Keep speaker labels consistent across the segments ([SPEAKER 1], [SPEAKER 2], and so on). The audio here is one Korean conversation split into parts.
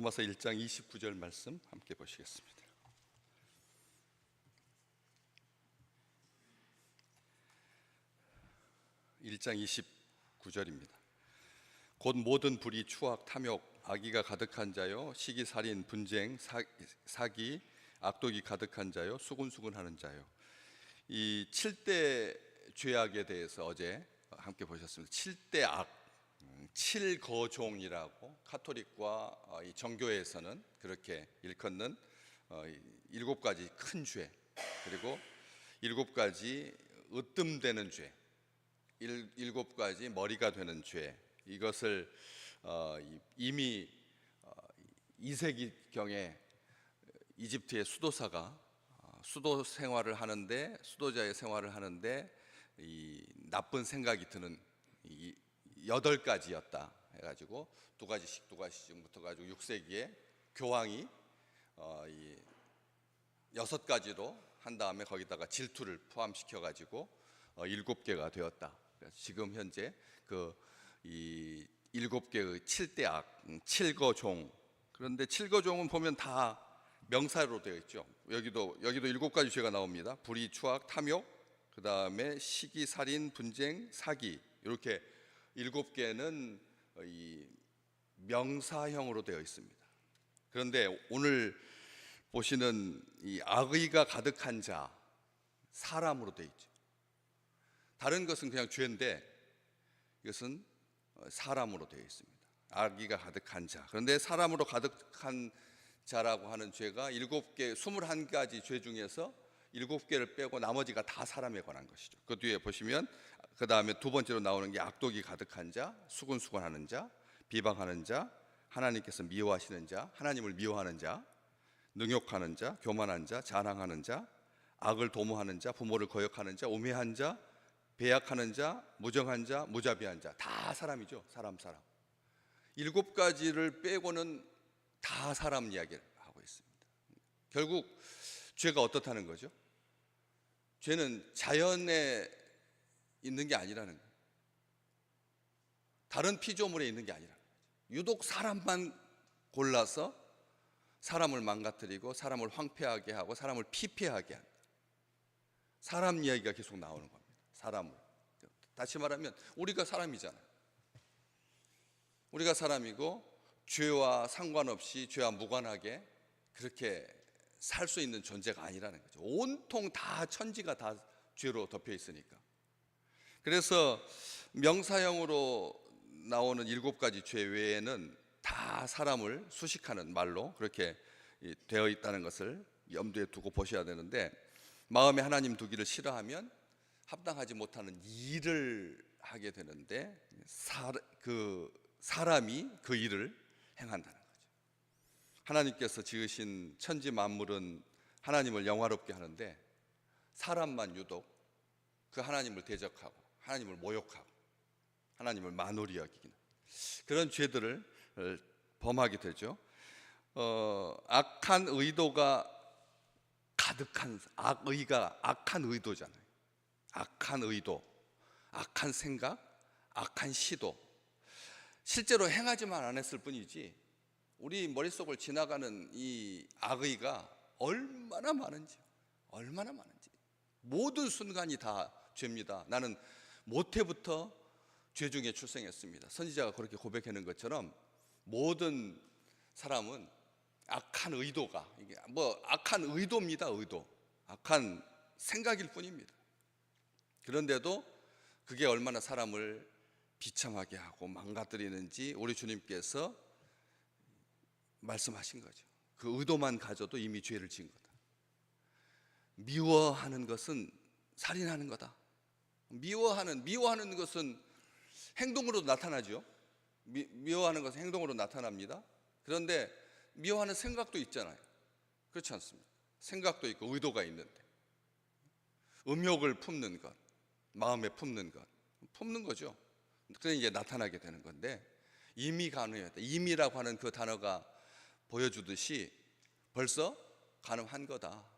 [SPEAKER 1] 로마서 1장 29절 말씀 함께 보시겠습니다. 일장 29절입니다. 곧 모든 불의, 추악, 탐욕, 악의가 가득한 자요, 시기, 살인, 분쟁, 사, 사기, 악독이 가득한 자요, 수군수군하는 자요. 이 7대 죄악에 대해서 어제 함께 보셨습니다. 7대 악, 음, 칠거종이라고 카톨릭과 어, 이 정교회에서는 그렇게 일컫는 어, 이 일곱 가지 큰 죄, 그리고 일곱 가지 으뜸되는 죄, 일, 일곱 가지 머리가 되는 죄 이것을 어, 이- 이미 어, 2세기 경에 이집트의 수도사가 어, 수도 생활을 하는데 수도자의 생활을 하는데 이 나쁜 생각이 드는 이 여덟 가지였다 해가지고 두 가지씩 두 가지씩 붙어 가지고 6세기에 교황이 어, 이 여섯 가지로 한 다음에 거기다가 질투를 포함시켜 가지고 어, 일곱 개가 되었다. 그래서 지금 현재 그이 일곱 개의 칠대 악, 음, 칠거종. 그런데 칠거종은 보면 다 명사로 되어 있죠. 여기도 여기도 일곱 가지 죄가 나옵니다. 불의, 추악, 탐욕, 그 다음에 시기, 살인, 분쟁, 사기 이렇게 일곱 개는 어, 이 명사형으로 되어 있습니다. 그런데 오늘 보시는 이 악의가 가득한 자 사람으로 되어 있죠. 다른 것은 그냥 죄인데 이것은 어, 사람으로 되어 있습니다. 악의가 가득한 자. 그런데 사람으로 가득한 자라고 하는 죄가 일곱 개, 스물한 가지 죄 중에서 일곱 개를 빼고 나머지가 다 사람에 관한 것이죠. 그 뒤에 보시면 그 다음에 두 번째로 나오는 게 악독이 가득한 자, 수군수군하는 자, 비방하는 자, 하나님께서 미워하시는 자, 하나님을 미워하는 자, 능욕하는 자, 교만한 자, 자랑하는 자, 악을 도모하는 자, 부모를 거역하는 자, 우매한 자, 배약하는 자, 무정한 자, 무자비한 자, 다 사람이죠. 사람 사람. 일곱 가지를 빼고는 다 사람 이야기를 하고 있습니다. 결국 죄가 어떻다는 거죠? 죄는 자연에 있는 게 아니라는 거예요. 다른 피조물에 있는 게 아니라 유독 사람만 골라서 사람을 망가뜨리고 사람을 황폐하게 하고 사람을 피폐하게 한 사람 이야기가 계속 나오는 겁니다. 사람을 다시 말하면 우리가 사람이잖아요. 우리가 사람이고 죄와 상관없이 죄와 무관하게 그렇게 살 수 있는 존재가 아니라는 거죠. 온통 다 천지가 다 죄로 덮여 있으니까. 그래서 명사형으로 나오는 일곱 가지 죄 외에는 다 사람을 수식하는 말로 그렇게 이- 되어 있다는 것을 염두에 두고 보셔야 되는데 마음에 하나님 두기를 싫어하면 합당하지 못하는 일을 하게 되는데 사, 그 사람이 그 일을 행한다는 거죠. 하나님께서 지으신 천지 만물은 하나님을 영화롭게 하는데 사람만 유독 그 하나님을 대적하고 하나님을 모욕하고 하나님을 만홀히 여기기는 그런 죄들을 어, 범하게 되죠. 어, 악한 의도가 가득한 악의가 악한 의도잖아요. 악한 의도, 악한 생각, 악한 시도. 실제로 행하지만 안 했을 뿐이지 우리 머릿속을 지나가는 이 악의가 얼마나 많은지, 얼마나 많은지. 모든 순간이 다 죄입니다. 나는 모태부터 죄 중에 출생했습니다. 선지자가 그렇게 고백하는 것처럼 모든 사람은 악한 의도가 이게 뭐 악한 의도입니다. 의도, 악한 생각일 뿐입니다. 그런데도 그게 얼마나 사람을 비참하게 하고 망가뜨리는지 우리 주님께서 말씀하신 거죠. 그 의도만 가져도 이미 죄를 지은 거다. 미워하는 것은 살인하는 거다. 미워하는 미워하는 것은 행동으로 나타나죠. 미, 미워하는 것은 행동으로 나타납니다. 그런데 미워하는 생각도 있잖아요. 그렇지 않습니까? 생각도 있고 의도가 있는데 음욕을 품는 것, 마음에 품는 것, 품는 거죠. 그래 이제 나타나게 되는 건데 이미 가능했다. 이미라고 하는 그 단어가 보여주듯이 벌써 가능한 거다.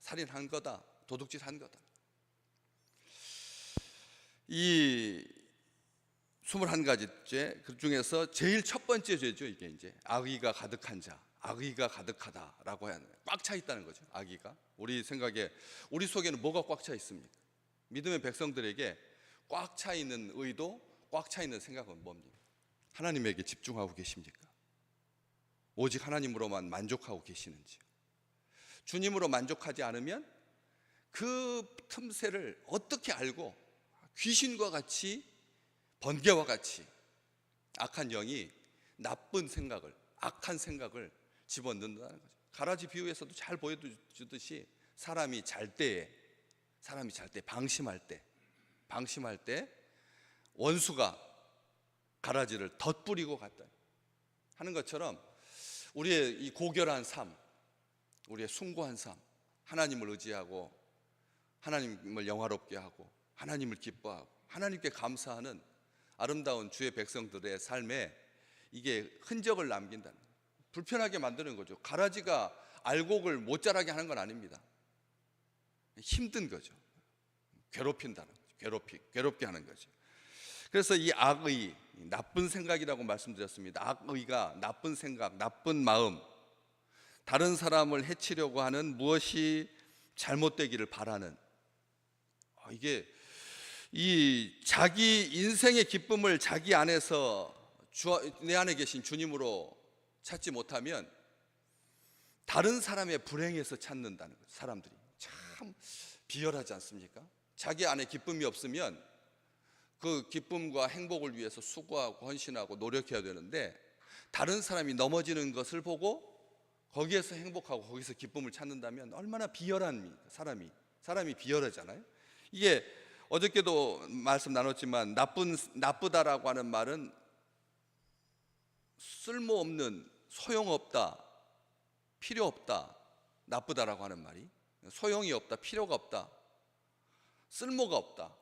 [SPEAKER 1] 살인한 거다. 도둑질 한 거다. 이 21가지죄 그 중에서 제일 첫 번째 죄죠 이게 이제. 악의가 가득한 자 악의가 가득하다라고 하는 꽉차 있다는 거죠 악의가. 우리 생각에 우리 속에는 뭐가 꽉 차 있습니까? 믿음의 백성들에게 꽉 차 있는 의도 꽉 차 있는 생각은 뭡니까? 하나님에게 집중하고 계십니까? 오직 하나님으로만 만족하고 계시는지 주님으로 만족하지 않으면 그 틈새를 어떻게 알고 귀신과 같이 번개와 같이 악한 영이 나쁜 생각을 악한 생각을 집어넣는다는 거죠. 가라지 비유에서도 잘 보여주듯이 사람이 잘 때에 사람이 잘 때 방심할 때 방심할 때 원수가 가라지를 덧뿌리고 갔다 하는 것처럼 우리의 이 고결한 삶, 우리의 숭고한 삶, 하나님을 의지하고 하나님을 영화롭게 하고 하나님을 기뻐하고 하나님께 감사하는 아름다운 주의 백성들의 삶에 이게 흔적을 남긴다는. 불편하게 만드는 거죠. 가라지가 알곡을 못 자라게 하는 건 아닙니다. 힘든 거죠. 괴롭힌다는 거죠. 괴롭히 괴롭게 하는 거죠. 그래서 이 악의 나쁜 생각이라고 말씀드렸습니다. 악의가 나쁜 생각, 나쁜 마음, 다른 사람을 해치려고 하는 무엇이 잘못되기를 바라는 아, 이게 이 자기 인생의 기쁨을 자기 안에서 주, 내 안에 계신 주님으로 찾지 못하면 다른 사람의 불행에서 찾는다는 거예요. 사람들이 참 비열하지 않습니까? 자기 안에 기쁨이 없으면 그 기쁨과 행복을 위해서 수고하고 헌신하고 노력해야 되는데 다른 사람이 넘어지는 것을 보고 거기에서 행복하고 거기서 기쁨을 찾는다면 얼마나 비열한 사람이 사람이 비열하잖아요. 이게 어저께도 말씀 나눴지만 나쁜 나쁘다라고 하는 말은 쓸모없는 소용없다 필요 없다 나쁘다라고 하는 말이. 소용이 없다 필요가 없다 쓸모가 없다.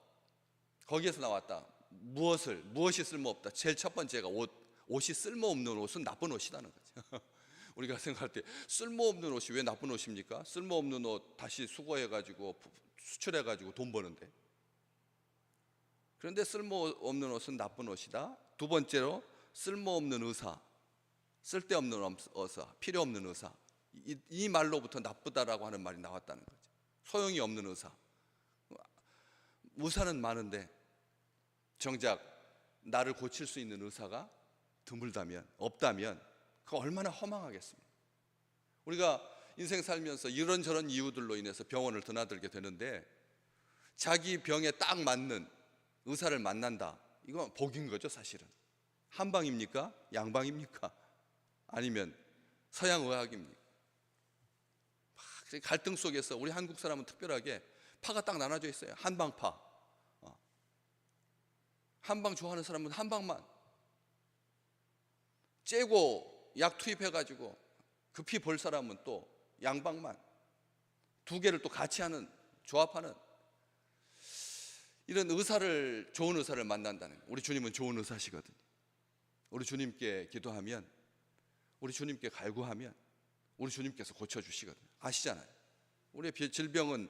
[SPEAKER 1] 거기에서 나왔다. 무엇을 무엇이 쓸모없다? 제일 첫 번째가 옷. 옷이 쓸모없는 옷은 나쁜 옷이라는 거죠. 우리가 생각할 때 쓸모없는 옷이 왜 나쁜 옷입니까? 쓸모없는 옷 다시 수거해 가지고 수출해 가지고 돈 버는데 그런데 쓸모없는 옷은 나쁜 옷이다. 두 번째로 쓸모없는 의사, 쓸데없는 의사, 필요 없는 의사. 이, 이 말로부터 나쁘다라고 하는 말이 나왔다는 거죠. 소용이 없는 의사. 의사는 많은데 정작 나를 고칠 수 있는 의사가 드물다면 없다면 그 얼마나 허망하겠습니까? 우리가 인생 살면서 이런저런 이유들로 인해서 병원을 드나들게 되는데 자기 병에 딱 맞는 의사를 만난다. 이건 복인 거죠, 사실은. 한방입니까? 양방입니까? 아니면 서양 의학입니까? 갈등 속에서 우리 한국 사람은 특별하게 파가 딱 나눠져 있어요. 한방파. 어. 한방 좋아하는 사람은 한방만. 째고 약 투입해가지고 급히 볼 사람은 또 양방만. 두 개를 또 같이 하는, 조합하는 이런 의사를 좋은 의사를 만난다는. 우리 주님은 좋은 의사시거든요. 우리 주님께 기도하면 우리 주님께 갈구하면 우리 주님께서 고쳐 주시거든요. 아시잖아요. 우리의 질병은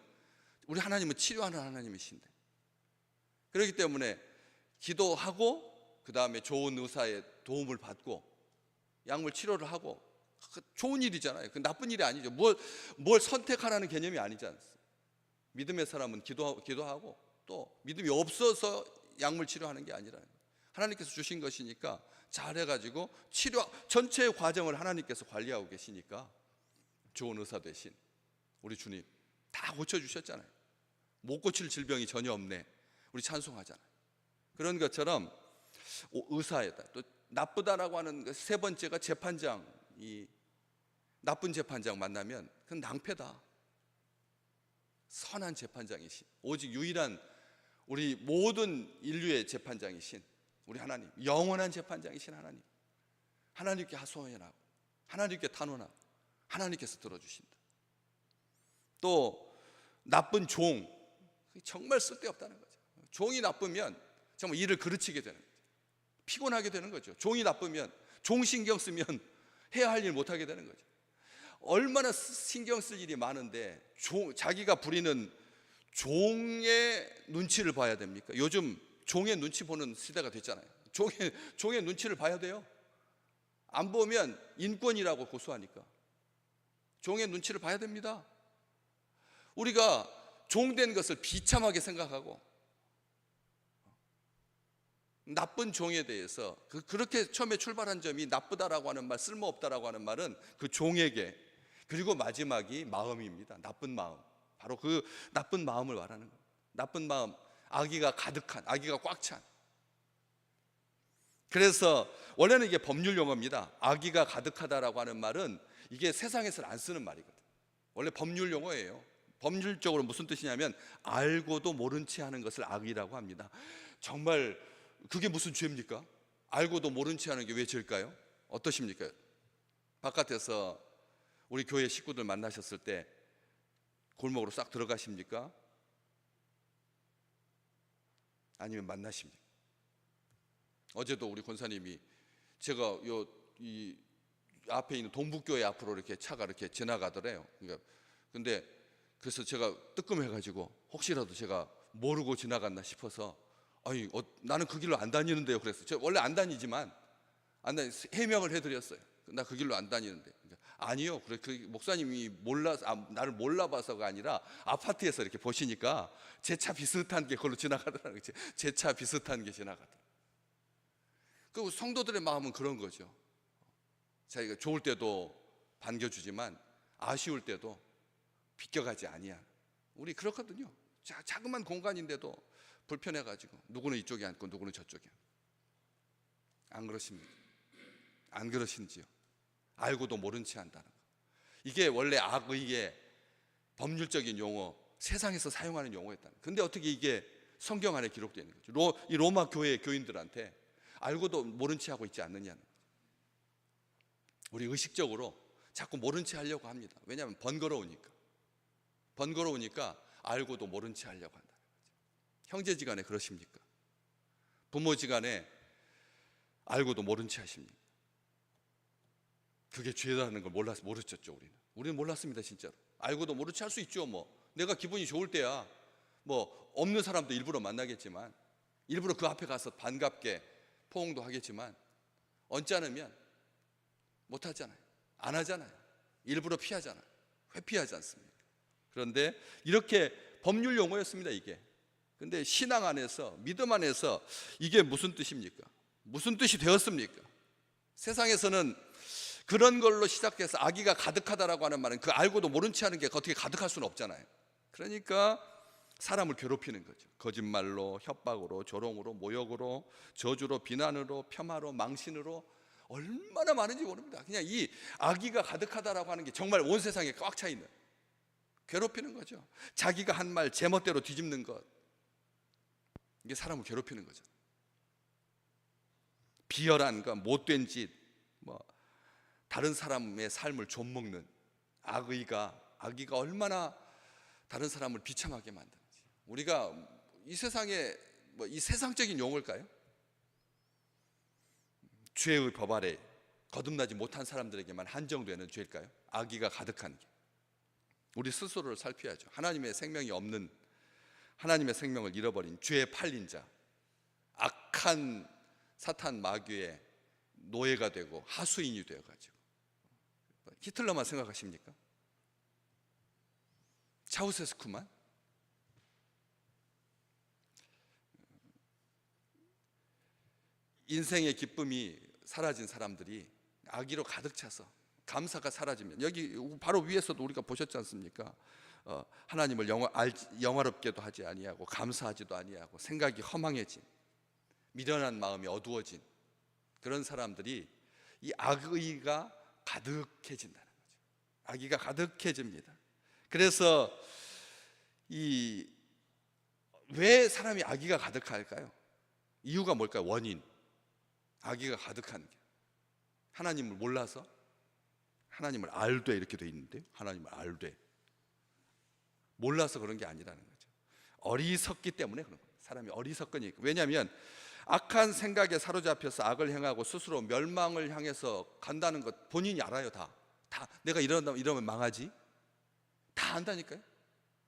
[SPEAKER 1] 우리 하나님은 치료하는 하나님이신데. 그렇기 때문에 기도하고 그다음에 좋은 의사의 도움을 받고 약물 치료를 하고 그 좋은 일이잖아요. 그 나쁜 일이 아니죠. 뭘, 뭘 선택하라는 개념이 아니지 않습니까? 믿음의 사람은 기도, 기도하고 또 믿음이 없어서 약물 치료하는 게 아니라 하나님께서 주신 것이니까 잘해가지고 치료 전체의 과정을 하나님께서 관리하고 계시니까 좋은 의사 대신 우리 주님 다 고쳐 주셨잖아요. 못 고칠 질병이 전혀 없네. 우리 찬송하잖아요. 그런 것처럼 의사에다 또 나쁘다라고 하는 그세 번째가 재판장 이 나쁜 재판장 만나면 그건 낭패다. 선한 재판장이신 오직 유일한 우리 모든 인류의 재판장이신 우리 하나님, 영원한 재판장이신 하나님. 하나님께 하소연하고 하나님께 탄원하고 하나님께서 들어주신다. 또 나쁜 종 정말 쓸데없다는 거죠. 종이 나쁘면 정말 일을 그르치게 되는 거죠. 피곤하게 되는 거죠. 종이 나쁘면 종 신경 쓰면 해야 할 일 못하게 되는 거죠. 얼마나 신경 쓸 일이 많은데 종, 자기가 부리는 종의 눈치를 봐야 됩니까? 요즘 종의 눈치 보는 시대가 됐잖아요. 종의 종의 눈치를 봐야 돼요. 안 보면 인권이라고 고소하니까 종의 눈치를 봐야 됩니다. 우리가 종된 것을 비참하게 생각하고 나쁜 종에 대해서 그, 그렇게 처음에 출발한 점이 나쁘다라고 하는 말, 쓸모없다라고 하는 말은 그 종에게 그리고 마지막이 마음입니다. 나쁜 마음. 바로 그 나쁜 마음을 말하는 거예요. 나쁜 마음, 아기가 가득한, 아기가 꽉 찬. 그래서 원래는 이게 법률 용어입니다. 아기가 가득하다라고 하는 말은 이게 세상에서는 안 쓰는 말이거든. 원래 법률 용어예요. 법률적으로 무슨 뜻이냐면 알고도 모른 채 하는 것을 악이라고 합니다. 정말 그게 무슨 죄입니까? 알고도 모른 채 하는 게 왜 죄일까요? 어떠십니까? 바깥에서 우리 교회 식구들 만나셨을 때 골목으로 싹 들어가십니까? 아니면 만나십니까? 어제도 우리 권사님이 제가 요 이 앞에 있는 동북교회 앞으로 이렇게 차가 이렇게 지나가더래요. 그러니까 근데 그래서 제가 뜨끔해가지고 혹시라도 제가 모르고 지나갔나 싶어서 아니 어, 나는 그 길로 안 다니는데요. 그래서 제가 원래 안 다니지만 안 다니 해명을 해드렸어요. 나 그 길로 안 다니는데 아니요. 그래 그 목사님이 몰라 아, 나를 몰라봐서가 아니라 아파트에서 이렇게 보시니까 제 차 비슷한 게 그걸로 지나가더라고요. 제차 비슷한 게 지나가더라고요. 그 성도들의 마음은 그런 거죠. 자기가 좋을 때도 반겨주지만 아쉬울 때도 비껴가지 아니야. 우리 그렇거든요. 자, 자그만 공간인데도 불편해가지고 누구는 이쪽에 앉고 누구는 저쪽에. 안 그러십니까? 안 그러신지요? 알고도 모른 채 한다는 거. 이게 원래 악의의 법률적인 용어, 세상에서 사용하는 용어였다는. 근데 어떻게 이게 성경 안에 기록되어 있는 거죠? 로, 이 로마 교회 교인들한테 알고도 모른 채 하고 있지 않느냐는 거죠. 우리 의식적으로 자꾸 모른 채 하려고 합니다. 왜냐하면 번거로우니까. 번거로우니까 알고도 모른 채 하려고 한다는 거죠. 형제지간에 그러십니까? 부모지간에 알고도 모른 채 하십니까? 그게 죄라는 걸 몰랐 모르셨죠 우리는. 우리는 몰랐습니다 진짜로. 알고도 채할수 있죠 뭐. 내가 기분이 좋을 때야 뭐 없는 사람도 일부러 만나겠지만 일부러 그 앞에 가서 반갑게 포옹도 하겠지만 언짢으면 못 하잖아요. 안 하잖아요. 일부러 피하잖아요. 회피하지 않습니까? 그런데 이렇게 법률 용어였습니다, 이게. 근데 신앙 안에서 믿음 안에서 이게 무슨 뜻입니까? 무슨 뜻이 되었습니까? 세상에서는 그런 걸로 시작해서 아기가 가득하다라고 하는 말은 그 알고도 모른 채 하는 게 어떻게 가득할 수는 없잖아요. 그러니까 사람을 괴롭히는 거죠. 거짓말로, 협박으로, 조롱으로, 모욕으로, 저주로, 비난으로, 폄하로, 망신으로 얼마나 많은지 모릅니다. 그냥 이 아기가 가득하다라고 하는 게 정말 온 세상에 꽉 차 있는 괴롭히는 거죠. 자기가 한 말 제멋대로 뒤집는 것 이게 사람을 괴롭히는 거죠. 비열한 것, 못된 짓, 뭐 다른 사람의 삶을 좀먹는 악의가 악의가 얼마나 다른 사람을 비참하게 만드는지 우리가 이 세상에 뭐 이 세상적인 용어일까요? 죄의 법 아래 거듭나지 못한 사람들에게만 한정되는 죄일까요? 악의가 가득한 게 우리 스스로를 살펴야죠. 하나님의 생명이 없는 하나님의 생명을 잃어버린 죄에 팔린 자, 악한 사탄 마귀의 노예가 되고 하수인이 되어 가지고 히틀러만 생각하십니까? 차우세스쿠만? 인생의 기쁨이 사라진 사람들이 악의로 가득 차서 감사가 사라지면 여기 바로 위에서도 우리가 보셨지 않습니까? 어, 하나님을 영화, 알, 영화롭게도 하지 아니하고 감사하지도 아니하고 생각이 허망해진 미련한 마음이 어두워진 그런 사람들이 이 악의가 가득해진다는 거죠. 악의가 가득해집니다. 그래서 이 왜 사람이 악의가 가득할까요? 이유가 뭘까요? 원인. 악의가 가득한 게 하나님을 몰라서 하나님을 알되 이렇게 돼 있는데 하나님을 알되 몰라서 그런 게 아니라는 거죠. 어리석기 때문에 그런 거예요. 사람이 어리석거니까. 왜냐하면 악한 생각에 사로잡혀서 악을 행하고 스스로 멸망을 향해서 간다는 것 본인이 알아요 다. 다 내가 이러다 이러면 망하지. 다 안다니까요.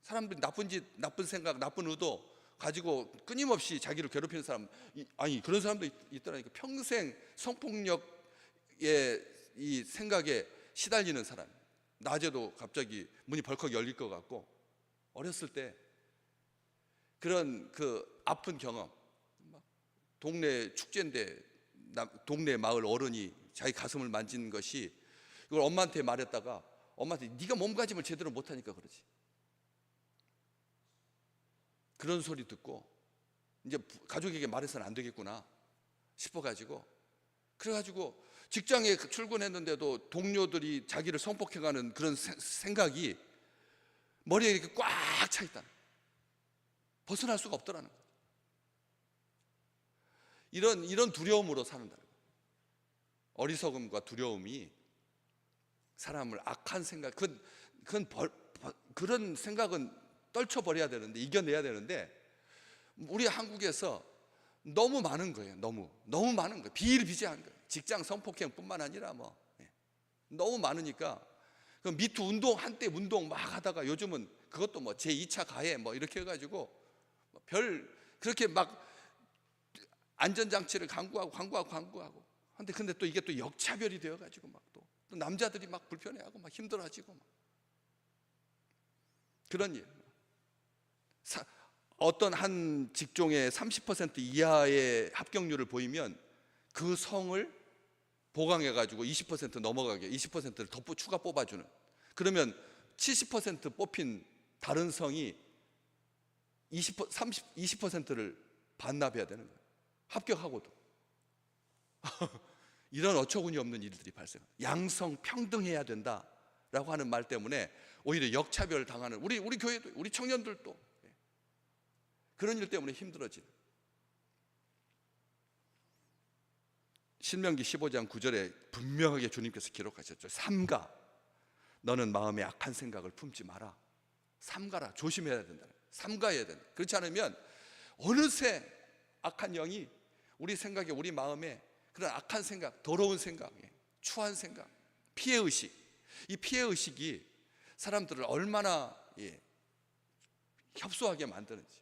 [SPEAKER 1] 사람들이 나쁜 짓, 나쁜 생각, 나쁜 의도 가지고 끊임없이 자기를 괴롭히는 사람 이- 아니 그런 사람도 있, 있더라니까 평생 성폭력의 이 생각에 시달리는 사람 낮에도 갑자기 문이 벌컥 열릴 것 같고 어렸을 때 그런 그 아픈 경험 막 동네 축제인데 남- 동네 마을 어른이 자기 가슴을 만지는 것이 이걸 엄마한테 말했다가 엄마한테 네가 몸가짐을 제대로 못하니까 그러지 그런 소리 듣고 이제 부- 가족에게 말해서는 안 되겠구나 싶어가지고 그래가지고 직장에 그 출근했는데도 동료들이 자기를 성폭행하는 그런 세- 생각이 머리에 이렇게 꽉 차 있다는 거예요. 벗어날 수가 없더라는 거예요. 이런 이런 두려움으로 사는다는 거예요. 어리석음과 두려움이 사람을 악한 생각, 그건, 그건 벌- 벌- 그런 생각은 떨쳐버려야 되는데 이겨내야 되는데 우리 한국에서 너무 많은 거예요. 너무 너무 많은 거예요. 비일비재한 거예요. 직장 성폭행뿐만 아니라 뭐 예. 너무 많으니까 그 미투 운동 한때 운동 막 하다가 요즘은 그것도 뭐 제 2차 가해 뭐 이렇게 해가지고 뭐별 그렇게 막 안전장치를 강구하고 강구하고 강구하고 근데 근데 또 이게 또 역차별이 되어 가지고 막또 남자들이 막 불편해하고 막 힘들어지고 막 그런 일. 사- 어떤 한 직종의 30% 이하의 합격률을 보이면 그 성을 보강해 가지고 20% 넘어가게 20%를 더 뽑- 추가 뽑아주는. 그러면 70% 뽑힌 다른 성이 20% 30 20%를 반납해야 되는 거예요. 합격하고도. 이런 어처구니 없는 일들이 발생합니다. 양성 평등해야 된다라고 하는 말 때문에 오히려 역차별 당하는 우리 우리 교회도 우리 청년들도 예. 그런 일 때문에 힘들어지는. 신명기 15장 9절에 분명하게 주님께서 기록하셨죠. 삼가 너는 마음에 악한 생각을 품지 마라. 삼가라 조심해야 된다. 삼가해야 된다. 그렇지 않으면 어느새 악한 영이 우리 생각에 우리 마음에 그런 악한 생각, 더러운 생각, 예, 추한 생각, 피해 의식. 이 피해 의식이 사람들을 얼마나 예, 협소하게 만드는지.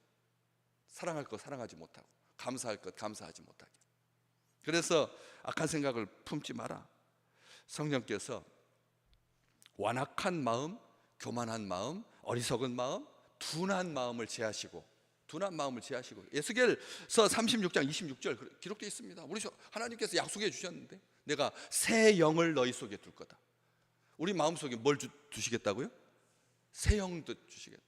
[SPEAKER 1] 사랑할 것 사랑하지 못하고 감사할 것 감사하지 못하게. 그래서 악한 생각을 품지 마라. 성령께서 완악한 마음, 교만한 마음, 어리석은 마음, 둔한 마음을 제하시고 둔한 마음을 제하시고 예수겔서 36장 26절 기록되어 있습니다. 우리 하나님께서 약속해 주셨는데 내가 새 영을 너희 속에 둘 거다. 우리 마음 속에 뭘 주, 두시겠다고요? 새 영도 주시겠다.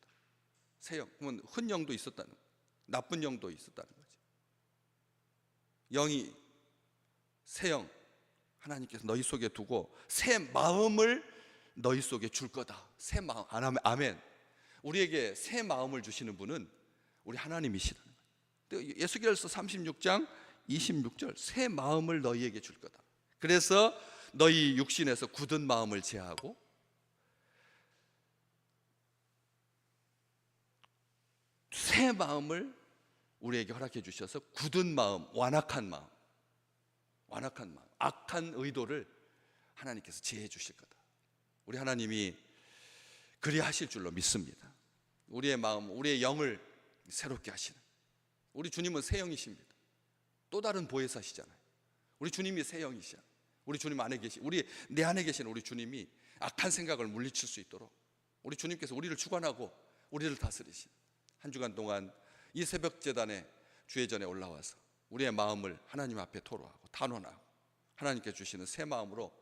[SPEAKER 1] 새 영. 그러면 흔 영도 있었다는 거. 나쁜 영도 있었다는 거지. 영이 새 영 하나님께서 너희 속에 두고 새 마음을 너희 속에 줄 거다. 새 마음. 아멘. 우리에게 새 마음을 주시는 분은 우리 하나님이시라는 거예요. 예수결서 36장 26절 새 마음을 너희에게 줄 거다. 그래서 너희 육신에서 굳은 마음을 제하고 새 마음을 우리에게 허락해 주셔서 굳은 마음, 완악한 마음, 완악한 마음, 악한 의도를 하나님께서 제해 주실 거다. 우리 하나님이 그리하실 줄로 믿습니다. 우리의 마음, 우리의 영을 새롭게 하시는 우리 주님은 새 영이십니다. 또 다른 보혜사시잖아요. 우리 주님이 새 영이시야. 우리 주님 안에 계시, 우리 내 안에 계신 우리 주님이 악한 생각을 물리칠 수 있도록 우리 주님께서 우리를 주관하고 우리를 다스리신 한 주간 동안 이 새벽 재단에 주의 전에 올라와서 우리의 마음을 하나님 앞에 토로하고 탄원하고 하나님께 주시는 새 마음으로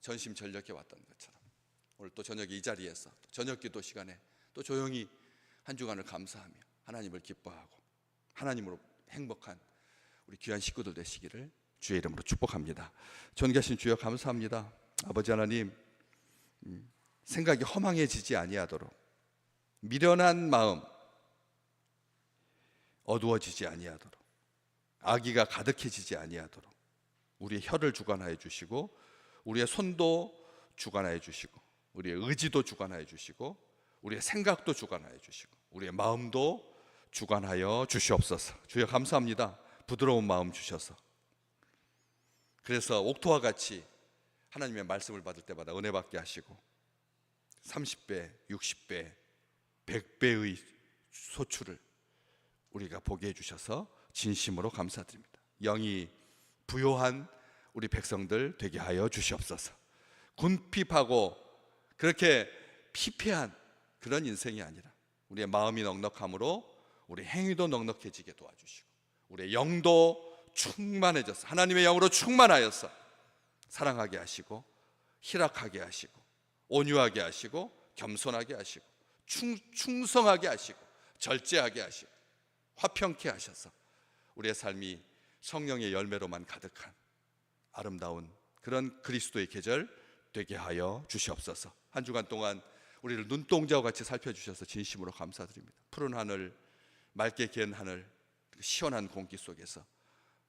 [SPEAKER 1] 전심 전력해 왔던 것처럼 오늘 또 저녁에 이 자리에서 또 저녁 기도 시간에 또 조용히 한 주간을 감사하며 하나님을 기뻐하고 하나님으로 행복한 우리 귀한 식구들 되시기를 주의 이름으로 축복합니다. 존귀하신 주여 감사합니다. 아버지 하나님 음, 생각이 허망해지지 아니하도록 미련한 마음 어두워지지 아니하도록 악의가 가득해지지 아니하도록 우리의 혀를 주관하여 주시고 우리의 손도 주관하여 주시고 우리의 의지도 주관하여 주시고 우리의 생각도 주관하여 주시고 우리의 마음도 주관하여 주시옵소서. 주여 감사합니다. 부드러운 마음 주셔서 그래서 옥토와 같이 하나님의 말씀을 받을 때마다 은혜 받게 하시고 30배, 60배, 100배의 소출을 우리가 보게 해 주셔서 진심으로 감사드립니다. 영이 부요한 우리 백성들 되게 하여 주시옵소서. 군핍하고 그렇게 피폐한 그런 인생이 아니라 우리의 마음이 넉넉함으로 우리 행위도 넉넉해지게 도와주시고 우리의 영도 충만해져서 하나님의 영으로 충만하여서 사랑하게 하시고 희락하게 하시고 온유하게 하시고 겸손하게 하시고 충, 충성하게 하시고 절제하게 하시고 화평케 하셔서 우리의 삶이 성령의 열매로만 가득한 아름다운 그런 그리스도의 계절 되게 하여 주시옵소서. 한 주간 동안 우리를 눈동자와 같이 살펴주셔서 진심으로 감사드립니다. 푸른 하늘, 맑게 갠 하늘, 그 시원한 공기 속에서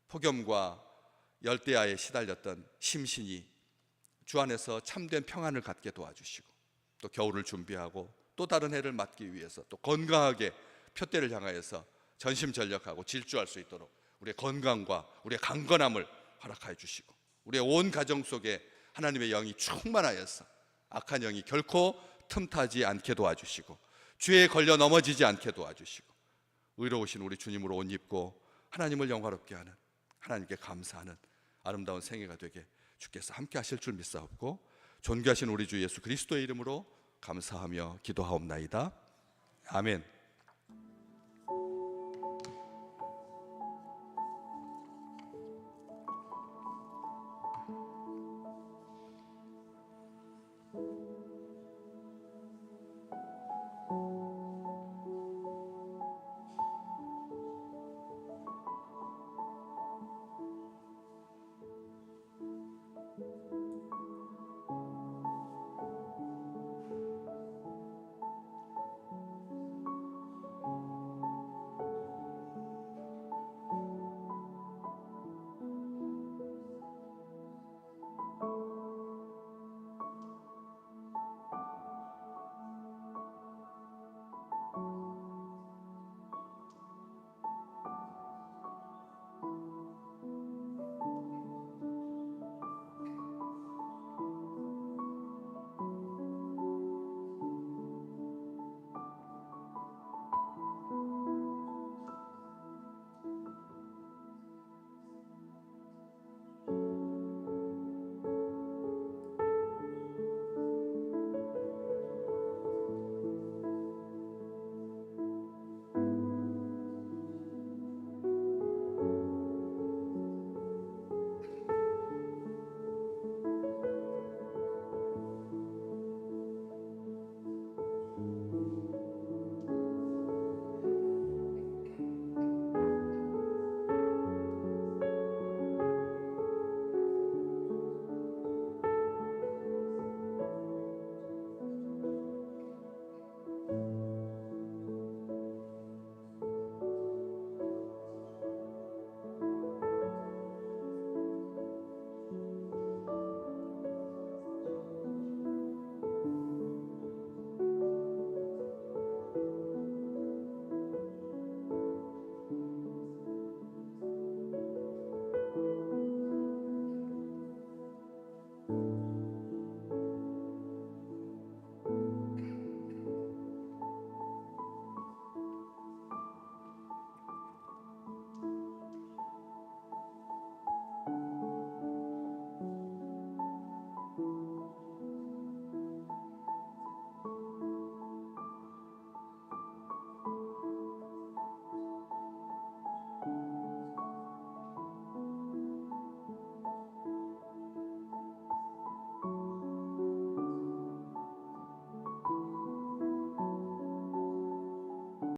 [SPEAKER 1] 폭염과 열대야에 시달렸던 심신이 주 안에서 참된 평안을 갖게 도와주시고 또 겨울을 준비하고 또 다른 해를 맞기 위해서 또 건강하게 표대를 향하여서 전심전력하고 질주할 수 있도록 우리의 건강과 우리의 강건함을 허락하여 주시고 우리의 온 가정 속에 하나님의 영이 충만하여서 악한 영이 결코 틈타지 않게 도와주시고 죄에 걸려 넘어지지 않게 도와주시고 의로우신 우리 주님으로 옷 입고 하나님을 영화롭게 하는 하나님께 감사하는 아름다운 생애가 되게 주께서 함께 하실 줄 믿사옵고 존귀하신 우리 주 예수 그리스도의 이름으로 감사하며 기도하옵나이다. 아멘.